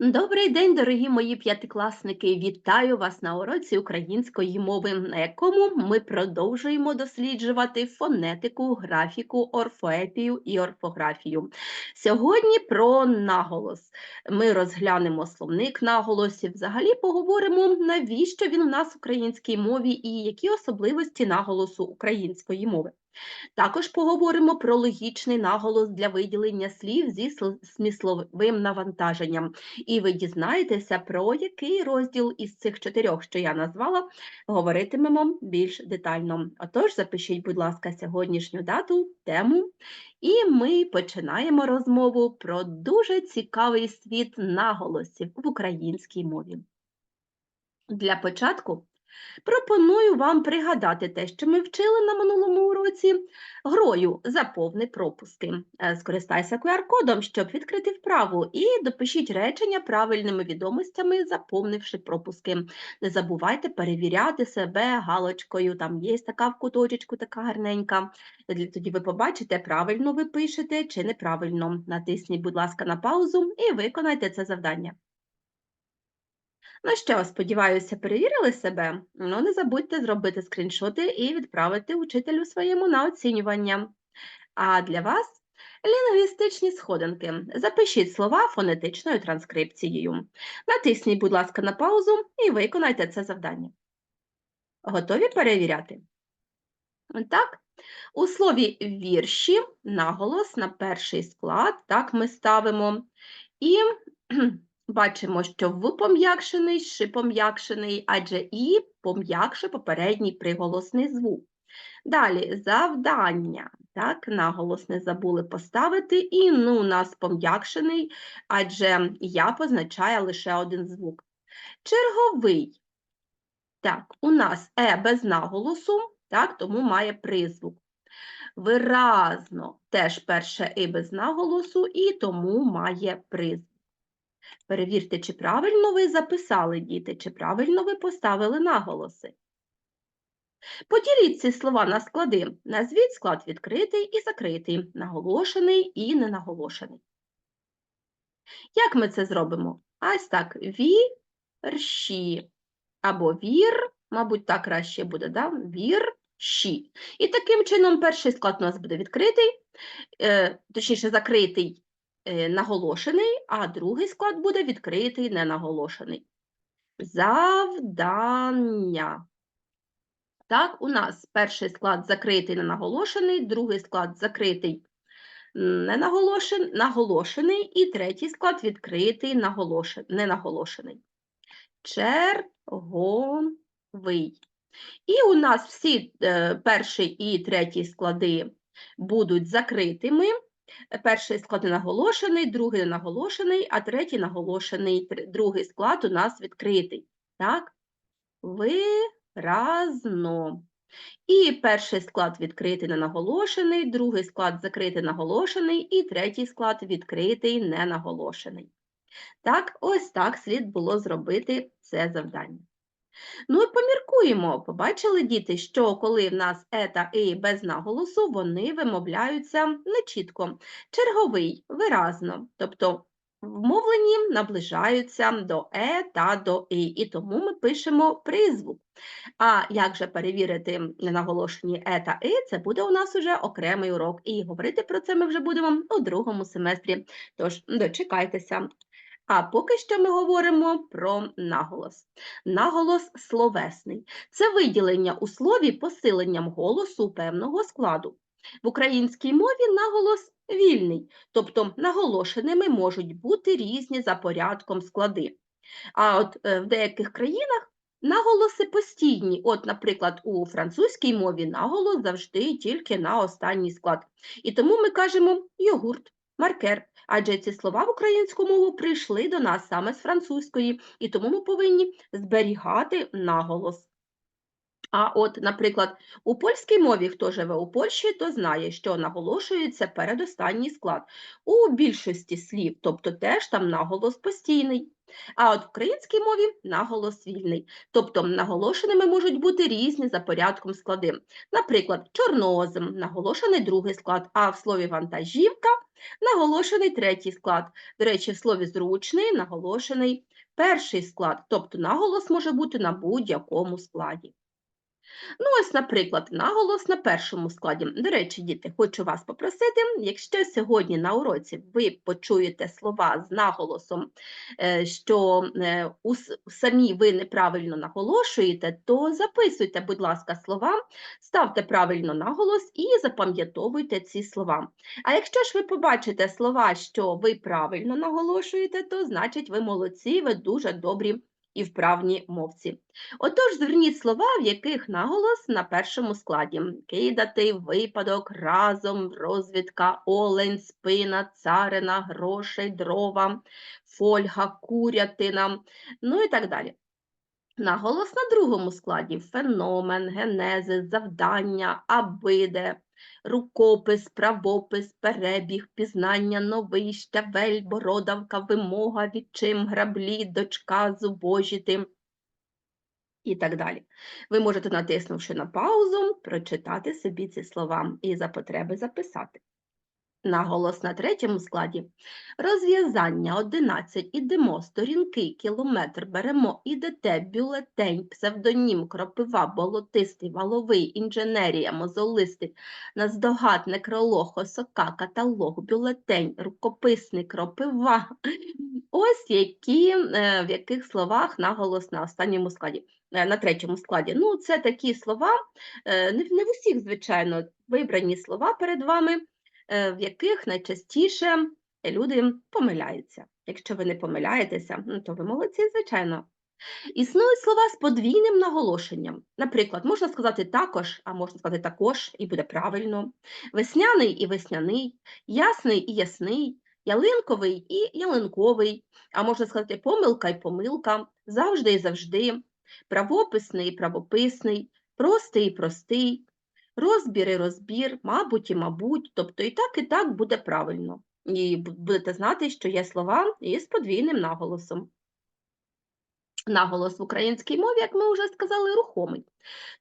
Добрий день, дорогі мої п'ятикласники! Вітаю вас на уроці української мови, на якому ми продовжуємо досліджувати фонетику, графіку, орфоепію і орфографію. Сьогодні про наголос. Ми розглянемо словник наголосів, взагалі поговоримо, навіщо він у нас в українській мові і які особливості наголосу української мови. Також поговоримо про логічний наголос для виділення слів зі сл- смисловим навантаженням. І ви дізнаєтеся, про який розділ із цих чотирьох, що я назвала, говоритимемо більш детально. Отож, запишіть, будь ласка, сьогоднішню дату, тему, і ми починаємо розмову про дуже цікавий світ наголосів в українській мові. Для початку пропоную вам пригадати те, що ми вчили на минулому уроці грою «Заповни пропуски». Е, Скористайся QR-кодом, щоб відкрити вправу, і допишіть речення правильними відомостями, заповнивши пропуски. Не забувайте перевіряти себе галочкою, там є така в куточечку, така гарненька. Тоді тоді ви побачите, правильно ви пишете чи неправильно. Натисніть, будь ласка, на паузу і виконайте це завдання. Ну що, сподіваюся, перевірили себе? Ну, не забудьте зробити скріншоти і відправити учителю своєму на оцінювання. А для вас лінгвістичні сходинки. Запишіть слова фонетичною транскрипцією. Натисніть, будь ласка, на паузу і виконайте це завдання. Готові перевіряти? Так, у слові вірші наголос на перший склад, так ми ставимо. І бачимо, що в пом'якшений, ши пом'якшений, адже і пом'якше попередній приголосний звук. Далі завдання. Так, наголос не забули поставити, і ну у нас пом'якшений, адже я позначає лише один звук. Черговий. Так, у нас е без наголосу, так, тому має призвук. Виразно теж перше і без наголосу, і тому має призвук. Перевірте, чи правильно ви записали, діти, чи правильно ви поставили наголоси. Поділіть ці слова на склади. Назвіть склад відкритий і закритий, наголошений і ненаголошений. Як ми це зробимо? Ось так, вірші. Або вір, мабуть, так краще буде, да? вірші. І таким чином перший склад у нас буде відкритий, е, точніше, закритий, наголошений, а другий склад буде відкритий, ненаголошений. Завдання. Так, у нас перший склад закритий, ненаголошений, другий склад закритий, ненаголошен, наголошений, і третій склад відкритий, наголошен, ненаголошений. Черговий. І у нас всі е, перший і третій склади будуть закритими. Перший склад наголошений, другий наголошений, а третій наголошений. Другий склад у нас відкритий. Так? Виразно. І перший склад відкритий ненаголошений, другий склад закритий наголошений, і третій склад відкритий ненаголошений. Так, ось так слід було зробити це завдання. Ну і поміркуємо. Побачили діти, що коли в нас е и без наголосу, вони вимовляються нечітко. Черговий виразно, тобто в мовленні наближаються до е та до і, і тому ми пишемо призвук. А як же перевірити ненаголошені е та и, це буде у нас уже окремий урок. І говорити про це ми вже будемо у другому семестрі. Тож дочекайтеся. А поки що ми говоримо про наголос. Наголос словесний це виділення у слові посиленням голосу певного складу. В українській мові наголос вільний, тобто наголошеними можуть бути різні за порядком склади. А от е, в деяких країнах наголоси постійні. От, наприклад, у французькій мові наголос завжди тільки на останній склад. І тому ми кажемо йогурт, маркер, адже ці слова в українську мову прийшли до нас саме з французької, і тому ми повинні зберігати наголос. А от, наприклад, у польській мові, хто живе у Польщі, то знає, що наголошується передостанній склад. У більшості слів, тобто теж там наголос постійний. А от в українській мові наголос вільний. Тобто наголошеними можуть бути різні за порядком склади. Наприклад, чорнозем наголошений другий склад, а в слові вантажівка наголошений третій склад. До речі, в слові зручний наголошений перший склад, тобто наголос може бути на будь-якому складі. Ну, ось, наприклад, наголос на першому складі. До речі, діти, хочу вас попросити, якщо сьогодні на уроці ви почуєте слова з наголосом, е, що е, самі ви неправильно наголошуєте, то записуйте, будь ласка, слова, ставте правильно наголос і запам'ятовуйте ці слова. А якщо ж ви побачите слова, що ви правильно наголошуєте, то значить ви молодці, ви дуже добрі і вправні мовці. Отож, зверніть слова, в яких наголос на першому складі: кидати, випадок, разом, розвідка, олень, спина, царина, грошей, дрова, фольга, курятина, ну і так далі. Наголос на другому складі феномен, генезис, завдання, абиде, рукопис, правопис, перебіг, пізнання, новий, щавель, бородавка, вимога, відчим, граблі, дочка, зубожіти і так далі. Ви можете, натиснувши на паузу, прочитати собі ці слова і за потреби записати. Наголос на третьому складі. Розв'язання 11. Ідемо, сторінки, кілометр, беремо, ідете, бюлетень, псевдонім, кропива, болотистий, валовий, інженерія, мозолистий, наздогад, некролог, осока, каталог, бюлетень, рукописний, кропива. Ось які, е, в яких словах наголос на останньому складі, е, на третьому складі. Ну, це такі слова, е, не в усіх, звичайно, вибрані слова перед вами в яких найчастіше люди помиляються. Якщо ви не помиляєтеся, ну, то ви молодці, звичайно. Існують слова з подвійним наголошенням. Наприклад, можна сказати також, а можна сказати також, і буде правильно. Весняний і весняний, ясний і ясний, ялинковий і ялинковий, а можна сказати помилка і помилка, завжди і завжди, правописний і правописний, простий і простий, розбір і розбір, мабуть і мабуть, тобто і так, і так буде правильно. І будете знати, що є слова із подвійним наголосом. Наголос в українській мові, як ми вже сказали, рухомий.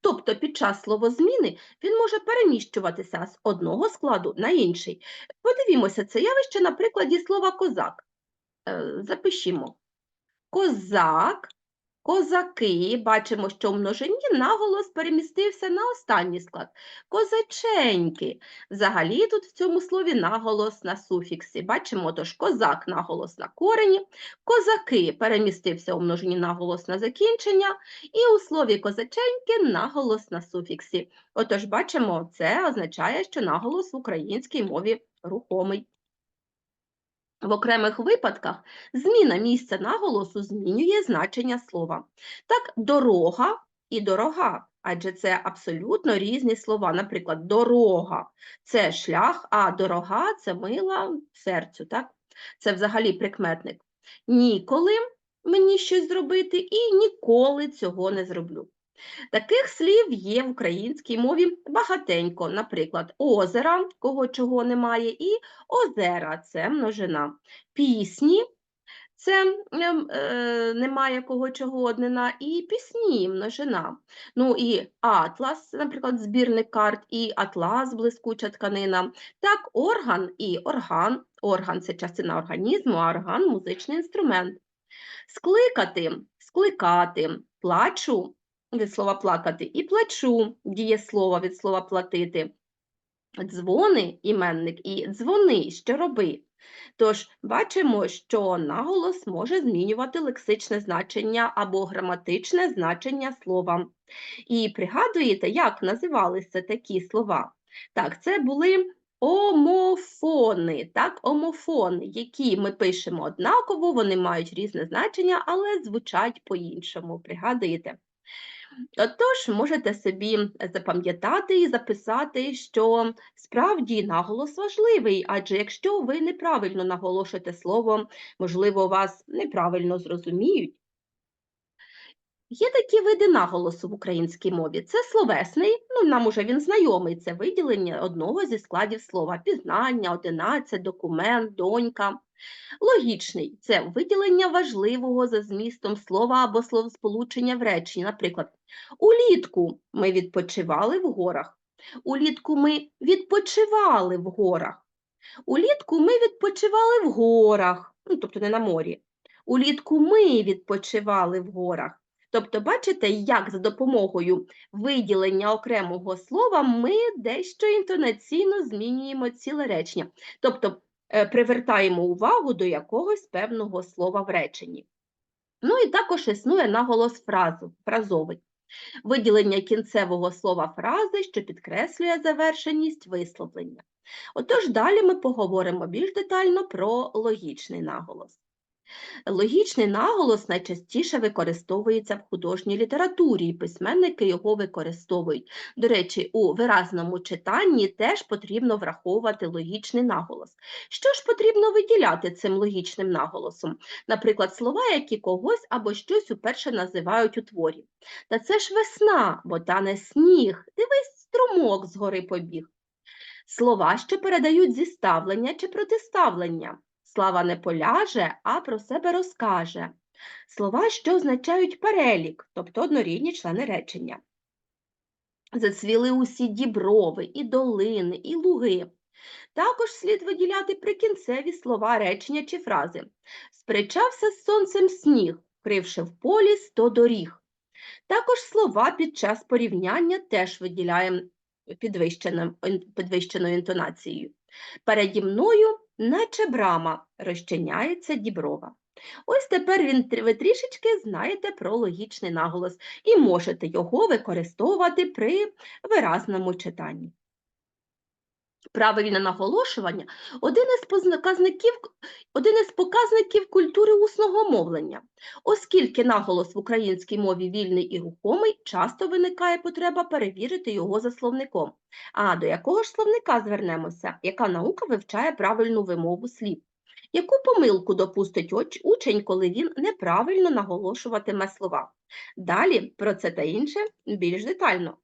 Тобто під час словозміни він може переміщуватися з одного складу на інший. Подивімося це явище на прикладі слова козак. Е, Запишімо. Козак, козаки. Бачимо, що в множині наголос перемістився на останній склад. Козаченьки. Взагалі тут в цьому слові наголос на суфіксі. Бачимо, тож козак наголос на корені, козаки перемістився у множині наголос на закінчення, і у слові козаченьки наголос на суфіксі. Отож, бачимо, це означає, що наголос в українській мові рухомий. В окремих випадках зміна місця наголосу змінює значення слова. Так, дорога і дорога, адже це абсолютно різні слова. Наприклад, дорога це шлях, а дорога це мила серцю. Так? Це взагалі прикметник. Ніколи мені щось зробити і ніколи цього не зроблю. Таких слів є в українській мові багатенько, наприклад, озера, кого чого немає, і озера це множина. Пісні це ем, е, немає кого чого однина, і пісні множина. Ну і атлас, наприклад, збірник карт, і атлас, блискуча тканина. Так, орган і орган. Орган це частина організму, а орган музичний інструмент. Скликати, скликати, плачу від слова плакати, і плачу дієслово від слова платити. Дзвони іменник і дзвони, що роби. Тож бачимо, що наголос може змінювати лексичне значення або граматичне значення слова. І пригадуєте, як називалися такі слова? Так, це були омофони, так, омофон, які ми пишемо однаково, вони мають різне значення, але звучать по-іншому. Пригадуєте? Отож, можете собі запам'ятати і записати, що справді наголос важливий, адже якщо ви неправильно наголошуєте слово, можливо, вас неправильно зрозуміють. Є такі види наголосу в українській мові. Це словесний, ну нам уже він знайомий, це виділення одного зі складів слова, пізнання, одинадцять, документ, донька. Логічний це виділення важливого за змістом слова або словосполучення в реченні. Наприклад, улітку ми відпочивали в горах. Улітку ми відпочивали в горах. Улітку ми відпочивали в горах, ну, тобто не на морі. Улітку ми відпочивали в горах. Тобто, бачите, як за допомогою виділення окремого слова ми дещо інтонаційно змінюємо ціле речення. Тобто привертаємо увагу до якогось певного слова в реченні. Ну і також існує наголос фразу, фразовий. Виділення кінцевого слова фрази, що підкреслює завершеність висловлення. Отож, далі ми поговоримо більш детально про логічний наголос. Логічний наголос найчастіше використовується в художній літературі, і письменники його використовують. До речі, у виразному читанні теж потрібно враховувати логічний наголос. Що ж потрібно виділяти цим логічним наголосом? Наприклад, слова, які когось або щось уперше називають у творі. Та це ж весна, бо тане сніг, дивись, струмок згори побіг. Слова, що передають зіставлення чи протиставлення. Слава не поляже, а про себе розкаже. Слова, що означають перелік, тобто однорідні члени речення. Зацвіли усі діброви, і долини, і луги. Також слід виділяти прикінцеві слова речення чи фрази. Спричався з сонцем сніг, кривши в полі сто доріг. Також слова під час порівняння теж виділяємо підвищеною, інтонацією. Переді мною, наче брама, розчиняється діброва. Ось тепер він, ви трішечки знаєте про логічний наголос і можете його використовувати при виразному читанні. Правильне наголошування один із показників, один із показників культури усного мовлення. Оскільки наголос в українській мові вільний і рухомий, часто виникає потреба перевірити його за словником. А до якого ж словника звернемося? Яка наука вивчає правильну вимову слів? Яку помилку допустить учень, коли він неправильно наголошуватиме слова? Далі про це та інше більш детально.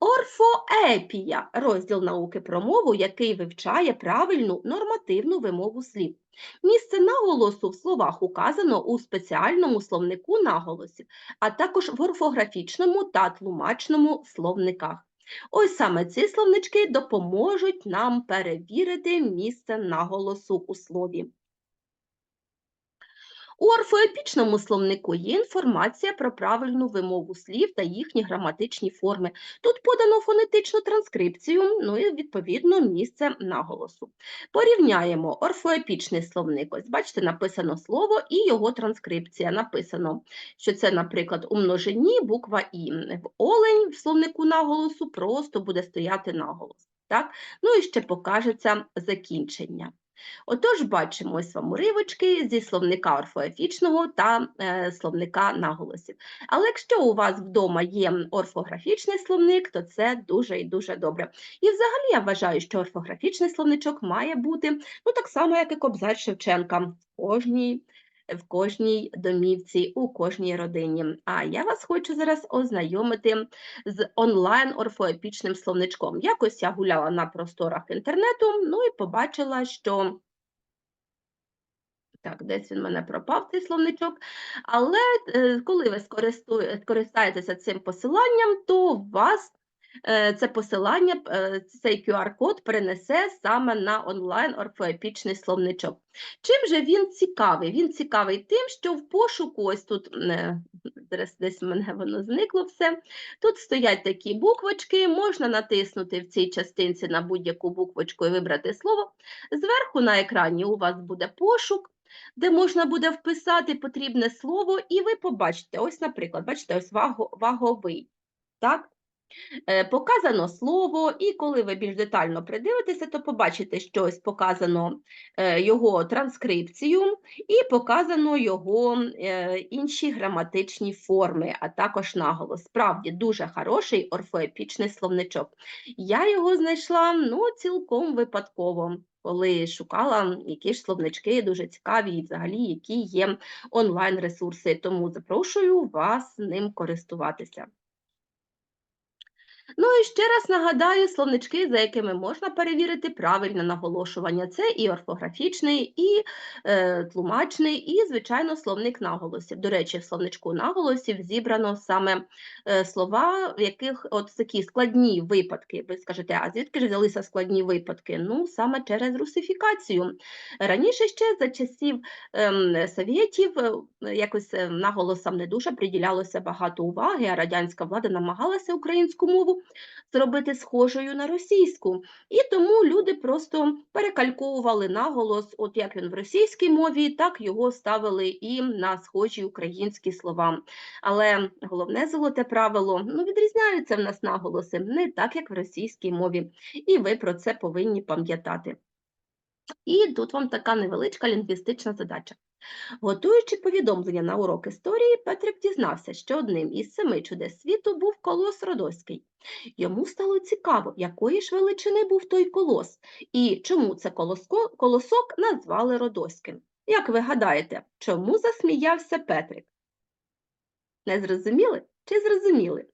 Орфоепія розділ науки про мову, який вивчає правильну нормативну вимову слів. Місце наголосу в словах указано у спеціальному словнику наголосів, а також в орфографічному та тлумачному словниках. Ось саме ці словнички допоможуть нам перевірити місце наголосу у слові. У орфоепічному словнику є інформація про правильну вимову слів та їхні граматичні форми. Тут подано фонетичну транскрипцію, ну і відповідно місце наголосу. Порівняємо орфоепічний словник. Ось бачите, написано слово і його транскрипція. Написано, що це, наприклад, у множині буква І. В олень в словнику наголосу просто буде стояти наголос. Так? Ну і ще покажеться закінчення. Отож, бачимо ось вам уривочки зі словника орфоефічного та е, словника наголосів. Але якщо у вас вдома є орфографічний словник, то це дуже і дуже добре. І взагалі я вважаю, що орфографічний словничок має бути ну, так само, як і Кобзар Шевченка в кожній. В кожній домівці, у кожній родині. А я вас хочу зараз ознайомити з онлайн-орфоепічним словничком. Якось я гуляла на просторах інтернету, ну і побачила, що. Так, десь він мене пропав цей словничок. Але е, коли ви скористаєтеся цим посиланням, то у вас це посилання, е, цей QR-код перенесе саме на онлайн-орфоепічний словничок. Чим же він цікавий? Він цікавий тим, що в пошуку, ось тут е, зараз десь в мене воно зникло все. Тут стоять такі буквочки, можна натиснути в цій частинці на будь-яку буквочку і вибрати слово. Зверху на екрані у вас буде пошук. Де можна буде вписати потрібне слово, і ви побачите, ось, наприклад, бачите, ось ваговий. Так? Е, Показано слово, і коли ви більш детально придивитеся, то побачите, що показано е, його транскрипцію і показано його е, інші граматичні форми, а також наголос. Справді дуже хороший орфоепічний словничок. Я його знайшла ну, цілком випадково, коли шукала які ж словнички дуже цікаві і взагалі які є онлайн-ресурси. Тому запрошую вас ним користуватися. Ну і ще раз нагадаю словнички, за якими можна перевірити правильне наголошування. Це і орфографічний, і е, тлумачний, і, звичайно, словник наголосів. До речі, в словничку наголосів зібрано саме е, слова, в яких от такі складні випадки. Ви скажете, а звідки ж взялися складні випадки? Ну, саме через русифікацію. Раніше ще за часів ем, совєтів е, якось е, наголосам не дуже приділялося багато уваги, а радянська влада намагалася українську мову зробити схожою на російську. І тому люди просто перекальковували наголос, от як він в російській мові, так його ставили і на схожі українські слова. Але головне золоте правило ну, відрізняються в нас наголоси не так, як в російській мові. І ви про це повинні пам'ятати. І тут вам така невеличка лінгвістична задача. Готуючи повідомлення на урок історії, Петрик дізнався, що одним із семи чудес світу був колос Родоський. Йому стало цікаво, якої ж величини був той колос, і чому це колоско, колосок назвали Родоським. Як ви гадаєте, чому засміявся Петрик? Не зрозуміли чи зрозуміли?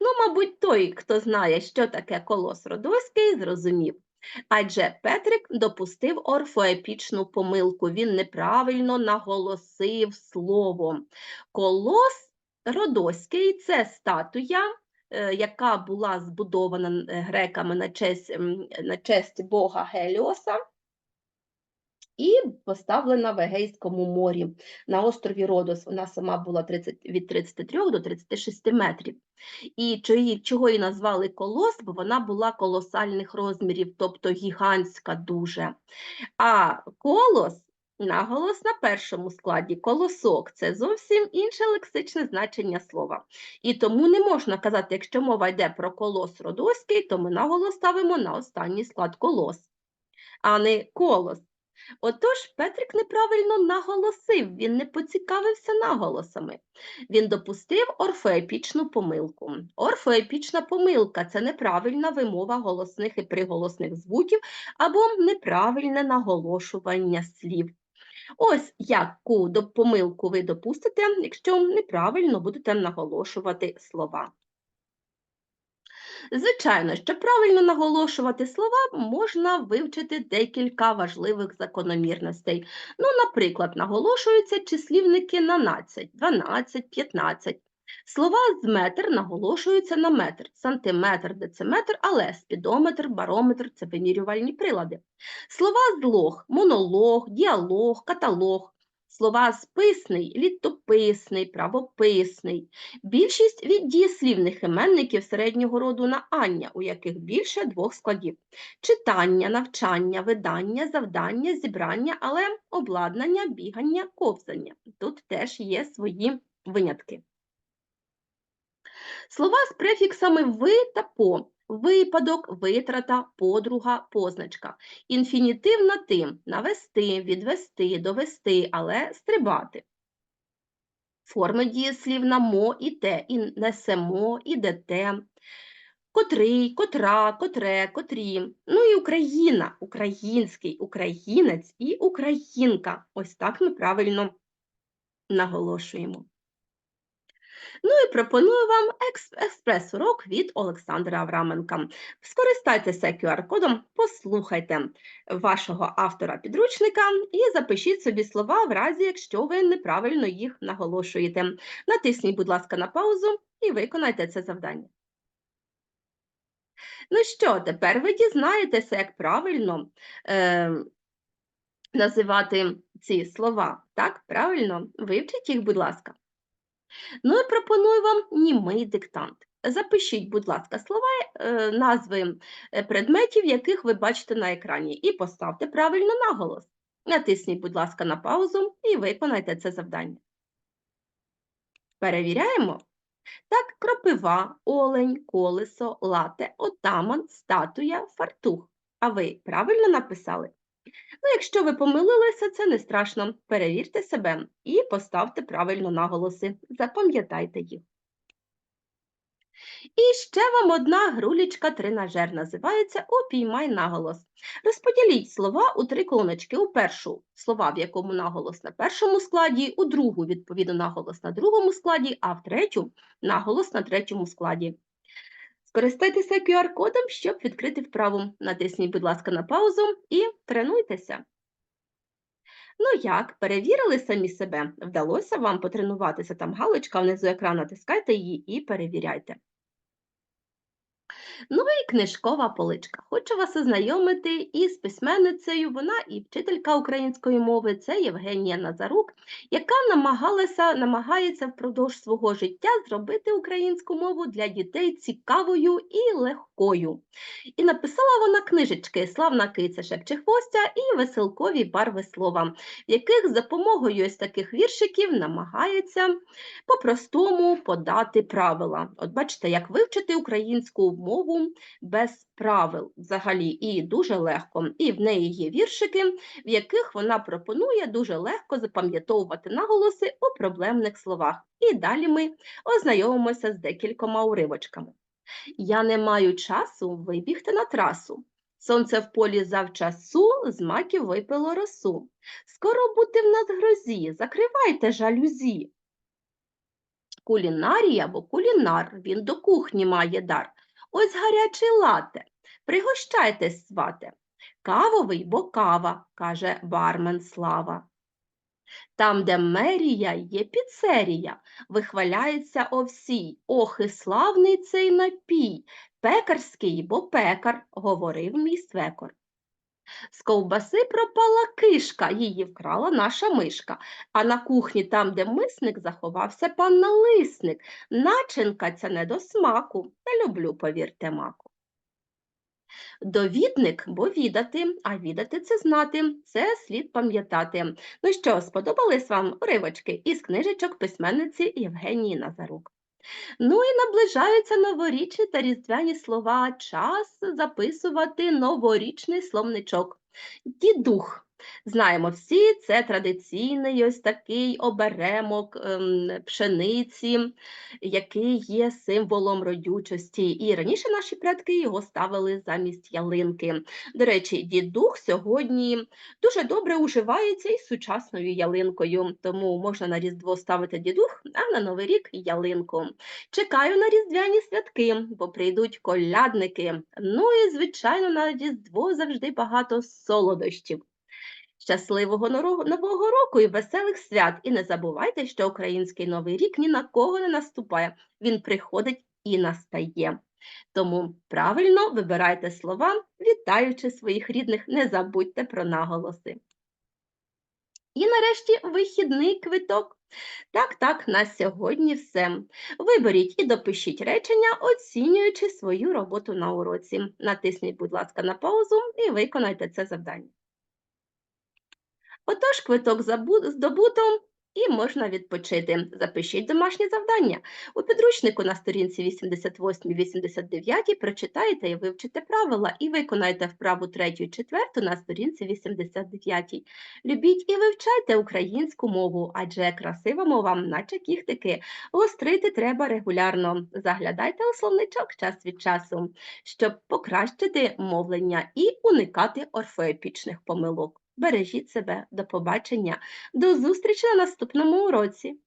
Ну, мабуть, той, хто знає, що таке колос Родоський, зрозумів. Адже Петрик допустив орфоепічну помилку, він неправильно наголосив слово. Колос Родоський це статуя, е, яка була збудована е, греками на честь, на честь бога Геліоса. І поставлена в Егейському морі на острові Родос. Вона сама була 30, від 33 до 36 метрів. І чого- її назвали колос, бо вона була колосальних розмірів, тобто гігантська дуже. А колос наголос на першому складі колосок це зовсім інше лексичне значення слова. І тому не можна казати, якщо мова йде про колос родоський, то ми наголос ставимо на останній склад колос, а не колос. Отож, Петрик неправильно наголосив, він не поцікавився наголосами. Він допустив орфоепічну помилку. Орфоепічна помилка це неправильна вимова голосних і приголосних звуків або неправильне наголошування слів. Ось яку помилку ви допустите, якщо неправильно будете наголошувати слова. Звичайно, щоб правильно наголошувати слова, можна вивчити декілька важливих закономірностей. Ну, наприклад, наголошуються числівники на 12, 12, 15. Слова з метр наголошуються на метр, сантиметр, дециметр, але спідометр, барометр це вимірювальні прилади. Слова з лог, монолог, діалог, каталог. Слова списний, літописний, правописний. Більшість від дієслівних іменників середнього роду на ання, у яких більше двох складів: читання, навчання, видання, завдання, зібрання, але обладнання, бігання, ковзання. Тут теж є свої винятки. Слова з префіксами ви та по. Випадок, витрата, подруга, позначка. Інфінітив на тим навести, відвести, довести, але стрибати. Форми дієслів на мо і те, і несемо, ідете, котрий, котра, котре, котрі. Ну і Україна, український, українець і українка. Ось так ми правильно наголошуємо. Ну і пропоную вам експрес-урок від Олександра Авраменка. Скористайтеся QR-кодом, послухайте вашого автора підручника і запишіть собі слова в разі, якщо ви неправильно їх наголошуєте. Натисніть, будь ласка, на паузу і виконайте це завдання. Ну що, тепер ви дізнаєтеся, як правильно е, називати ці слова. Так, правильно? Вивчіть їх, будь ласка. Ну і пропоную вам німий диктант. Запишіть, будь ласка, слова, е, назви е, предметів, яких ви бачите на екрані, і поставте правильно наголос. Натисніть, будь ласка, на паузу і виконайте це завдання. Перевіряємо. Так, кропива, олень, колесо, лате, отаман, статуя, фартух. А ви правильно написали? Ну, якщо ви помилилися, це не страшно. Перевірте себе і поставте правильно наголоси. Запам'ятайте їх. І ще вам одна грулічка тренажер називається Упіймай наголос. Розподіліть слова у три колоночки. У першу слова, в якому наголос на першому складі, у другу, відповідно, наголос на другому складі, а в третю наголос на третьому складі. Скористайтеся QR-кодом, щоб відкрити вправу. Натисніть, будь ласка, на паузу і тренуйтеся. Ну як, перевірили самі себе? Вдалося вам потренуватися? Там галочка внизу екрану, натискайте її і перевіряйте. Ну і книжкова поличка. Хочу вас ознайомити із письменницею. Вона і вчителька української мови, це Євгенія Назарук, яка намагалася, намагається впродовж свого життя зробити українську мову для дітей цікавою і легкою. І написала вона книжечки Славна киця Шепчехвостя і Веселкові барви слова, в яких з допомогою ось таких віршиків намагається по-простому подати правила. От бачите, як вивчити українську мову без правил взагалі, і дуже легко. І в неї є віршики, в яких вона пропонує дуже легко запам'ятовувати наголоси у проблемних словах. І далі ми ознайомимося з декількома уривочками. Я не маю часу вибігти на трасу. Сонце в полі завчасу, з маків випило росу. Скоро бути в нас грозі, закривайте жалюзі. Кулінарій або кулінар, він до кухні має дар. Ось гарячий лате, пригощайтесь, свате. Кавовий, бо кава, каже бармен Слава. Там, де мерія, є піцерія, вихваляється овсій. Ох, і славний цей напій, пекарський, бо пекар, говорив мій свекор. З ковбаси пропала кишка, її вкрала наша мишка, а на кухні, там, де мисник, заховався пан налисник. Начинка ця не до смаку, не люблю, повірте, маку. Довідник, бо відати, а відати це знати, це слід пам'ятати. Ну що, сподобались вам уривочки із книжечок письменниці Євгенії Назарук? Ну і наближаються новорічні та різдвяні слова. Час записувати новорічний словничок. Дідух. Знаємо всі, це традиційний ось такий оберемок ем, пшениці, який є символом родючості. І раніше наші предки його ставили замість ялинки. До речі, дідух сьогодні дуже добре уживається із сучасною ялинкою, тому можна на Різдво ставити дідух, а на Новий рік ялинку. Чекаю на різдвяні святки, бо прийдуть колядники. Ну і, звичайно, на Різдво завжди багато солодощів. Щасливого Нового року і веселих свят! І не забувайте, що український новий рік ні на кого не наступає, він приходить і настає. Тому правильно вибирайте слова, вітаючи своїх рідних, не забудьте про наголоси. І нарешті вихідний квиток. Так, так, на сьогодні все. Виберіть і допишіть речення, оцінюючи свою роботу на уроці. Натисніть, будь ласка, на паузу і виконайте це завдання. Отож, квиток здобуто і можна відпочити. Запишіть домашнє завдання. У підручнику на сторінці 88-89 прочитайте і вивчите правила і виконайте вправу 3 і 4 на сторінці 89. Любіть і вивчайте українську мову, адже красива мова, наче кіхтики. Гострити треба регулярно. Заглядайте у словничок час від часу, щоб покращити мовлення і уникати орфоепічних помилок. Бережіть себе, до побачення, до зустрічі на наступному уроці.